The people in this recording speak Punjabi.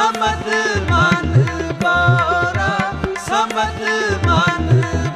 ਸਮਝ ਮਨ ਬੋਰਾ ਸਮਝ ਮਨ